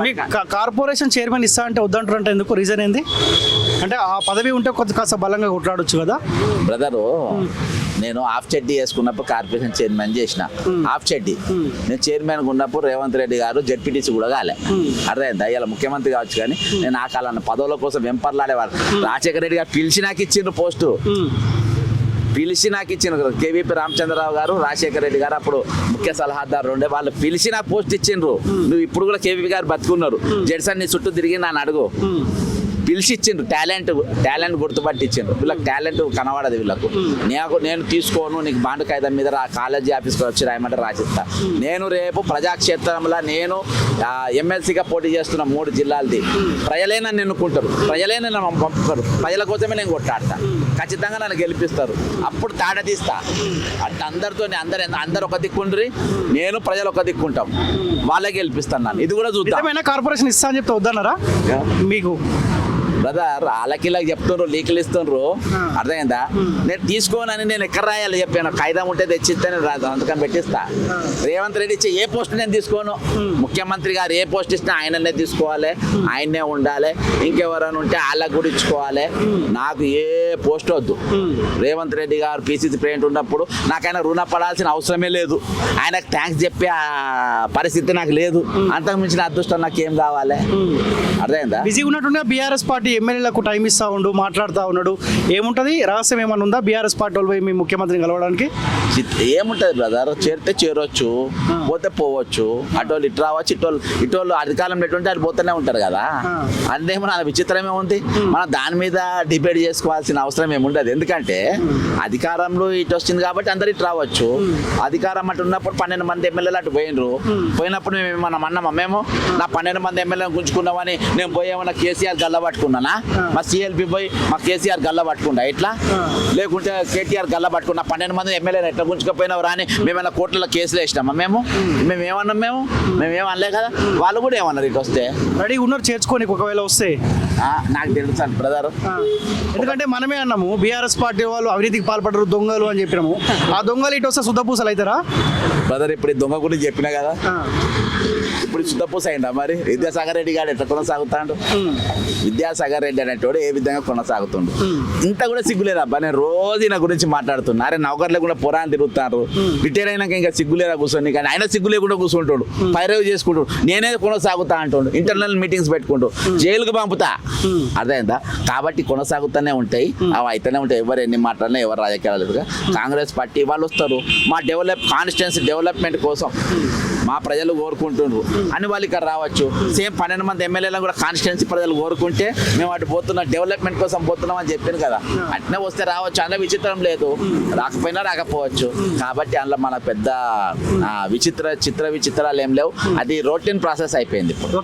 మీ corporation chairman ఇస్తా అంటే వద్దంటారంటే ఎందుకు? రీజన్ ఏంది? అంటే ఆ పదవి ఉంటే కొంత కాస్త బలంగా కొట్లాడొచ్చు కదా. బ్రదరు నేను హాఫ్ చెడ్డీ వేసుకున్నప్పుడు కార్పొరేషన్ చైర్మన్ చేసిన. హాఫ్ చెడ్డీ. నేను చైర్మన్ ఉన్నప్పుడు రేవంత్ రెడ్డి గారు జడ్పీటీసీ కూడా కాలే. అర్థమైందా? ఇలా ముఖ్యమంత్రి కావచ్చు కానీ నేను ఆ కాలాన్ని పదవుల కోసం వెంపర్లాడేవారు రాజశేఖర రెడ్డి గారు పిలిచి నాకు ఇచ్చిండ్రు పోస్టు. పిలిచి నాకు ఇచ్చిన కేవీపీ రామచంద్రరావు గారు రాజశేఖర రెడ్డి గారు అప్పుడు ముఖ్య సలహాదారు ఉండే. వాళ్ళు పిలిచి నాకు పోస్ట్ ఇచ్చిండ్రు. నువ్వు ఇప్పుడు కూడా కేవీపీ గారు బతుకున్నారు. జడ్సన్ నీ చుట్టూ తిరిగి నన్ను అడుగు. పిలిచి ఇచ్చిండ్రు టాలెంట్ టాలెంట్ గుర్తుపట్టి ఇచ్చిండ్రు వీళ్ళకి టాలెంట్ కనబడదు వీళ్ళకు. నాకు నేను తీసుకోను నీకు బాండ్ కాగితం మీద కాలేజీ ఆఫీస్కి వచ్చి రాయమంటే రాసిస్తా. నేను రేపు ప్రజాక్షేత్రంలో నేను ఎమ్మెల్సీగా పోటీ చేస్తున్న మూడు జిల్లాలది. ప్రజలే నన్ను ఎన్నుకుంటారు. ప్రజలే నన్ను పంపుతారు. ప్రజల కోసమే నేను కొట్టాడతా. ఖచ్చితంగా నన్ను గెలిపిస్తారు. అప్పుడు తాట తీస్తా. అంటే అందరితో అందరు అందరు ఒక దిక్కుండ్రి నేను ప్రజలు ఒక దిక్కుంటాం వాళ్ళే గెలిపిస్తాను నన్ను. ఇది కూడా చూద్దాం. కార్పొరేషన్ ఇస్తా అని చెప్తే వద్దన్నారా? మీకు బ్రదర్ వాళ్ళకిలాగా చెప్తుండ్రు లీకులు ఇస్తుండ్రు. ఆ. అర్థమైందా? నేను తీసుకోనని నేను ఎక్కడ రాయాలి చెప్పాను. కాగితం ఉంటే తెచ్చిస్తే నేను రా- సంతకం పెట్టిస్తా. రేవంత్ రెడ్డి ఇచ్చే ఏ పోస్ట్ నేను తీసుకోను. ముఖ్యమంత్రి గారు ఏ పోస్ట్ ఇచ్చినా ఆయననే తీసుకోవాలి ఆయన్నే ఉండాలి. ఇంకెవరైనా ఉంటే వాళ్ళకు కూడా ఇచ్చుకోవాలి నాకు ఏ పోస్ట్ వద్దు. రేవంత్ రెడ్డి గారు పీసీసీ ప్రెసిడెంట్ ఉన్నప్పుడు నాకైనా రుణ పడాల్సిన అవసరమే లేదు. ఆయనకు థ్యాంక్స్ చెప్పే ఆ పరిస్థితి నాకు లేదు. అంతకు మించిన అదృష్టం నాకు ఏం కావాలి? అర్థమైందా? బిజీగా ఉన్నట్టుగా బీఆర్ఎస్ పార్టీ ఎమ్మెల్యేలకు టైం ఇస్తా ఉండు మాట్లాడుతూ ఉన్నాడు. ఏముంటుంది? రహస్యం ఏమైనా ఉందా? బీఆర్ఎస్ పార్టీ వాళ్ళు పోయి మీ ముఖ్యమంత్రిని కలవడానికి? ఏముంటది బ్రదర్ చేరితే చేరొచ్చు. పోతే పోవచ్చు. అటోళ్ళు ఇటు రావచ్చు ఇటోళ్ళు ఇటోళ్ళు అధికారంలో ఎటువంటి వాళ్ళు పోతూనే ఉంటారు కదా. ఆ. అంతేమో నా విచిత్రం ఏముంది? మనం దాని మీద డిబేట్ చేసుకోవాల్సిన అవసరం ఏముండదు. ఎందుకంటే అధికారంలో ఇటు వస్తుంది కాబట్టి అందరు ఇటు రావచ్చు. అధికారం అటు ఉన్నప్పుడు పన్నెండు మంది ఎమ్మెల్యేలు అటు పోయినరు. పోయినప్పుడు మేము మనం అన్నామా మేము? నా పన్నెండు మంది ఎమ్మెల్యేలు గుంజుకున్నామని నేను పోయేమన్నా కేసీఆర్ గల్ల పట్టుకున్నానా? మా సిఎల్పి పోయి మా కేసీఆర్ గల్ల పట్టుకుంటా ఎట్లా? ఆ. లేకుంటే కేటీఆర్ గల్ల పట్టుకున్న పన్నెండు మంది ఎమ్మెల్యేలు ఎట్లా గుంజుకపోయినావు రాని మేమైనా కోర్టులో కేసులు వేసినామా మేము? మేము ఏమన్నాం మేము? మేము ఏమనలే కదా? వాళ్ళు కూడా ఏమన్నారు ఇటు వస్తే? రెడీగా ఉన్నారు చేర్చుకొని ఒకవేళ వస్తే. నాకు తెలుసు బ్రదర్. ఆ, ఎందుకంటే మనమే అన్నాము బీఆర్ఎస్ పార్టీ వాళ్ళు అవినీతికి పాల్పడరు దొంగలు అని చెప్పినాము. ఆ దొంగలు ఇటు వస్తే శుద్ధపూసలు అవుతారా? బ్రదర్ ఇప్పుడు ఈ దొంగ గురించి చెప్పినా కదా? ఇప్పుడు శుద్ధపూస అయిందా మరి? విద్యాసాగర్ రెడ్డి గారు ఎట్లా కొనసాగుతాడు? విద్యాసాగర్ రెడ్డి అనేటోడు ఏ విధంగా కొనసాగుతుండు? ఇంత కూడా సిగ్గులేదబ్బా నేను రోజు నా గురించి మాట్లాడుతున్నా. అరే నౌకర్లు కూడా పురాణం తిరుగుతారు. రిటైర్ అయినాక ఇంకా సిగ్గులేదా కూర్చొని కానీ ఆయన సిగ్గు లేకుండా కూర్చుంటాడు. పైరవి చేసుకుంటాడు. నేనే కొనసాగుతా అంటాడు. ఇంటర్నల్ మీటింగ్స్ పెట్టుకుంటూ. జైలుకు పంపుతా. అర్థమైందా? కాబట్టి కొనసాగుతూనే ఉంటాయి. అవి అయితేనే ఉంటాయి. ఎవరు ఎన్ని మాట్లాడినా ఎవరు రాజకీయాలు. కాంగ్రెస్ పార్టీ వాళ్ళు వస్తారు. మా డెవలప్ కాన్స్టిట్యున్సీ డెవలప్మెంట్ కోసం మా ప్రజలు కోరుకుంటుండ్రు అని వాళ్ళు ఇక్కడ రావచ్చు. సేమ్ పన్నెండు మంది ఎమ్మెల్యేలను కూడా కాన్స్టిట్యున్సీ ప్రజలు కోరుకుంటే మేము అటు పోతున్నాం డెవలప్మెంట్ కోసం పోతున్నాం అని చెప్పాను కదా. అట్నే వస్తే రావచ్చు. అందులో విచిత్రం లేదు. రాకపోయినా రాకపోవచ్చు. కాబట్టి అందులో మన పెద్ద విచిత్ర చిత్ర విచిత్రాలు ఏం లేవు. అది రొటీన్ ప్రాసెస్ అయిపోయింది ఇప్పుడు.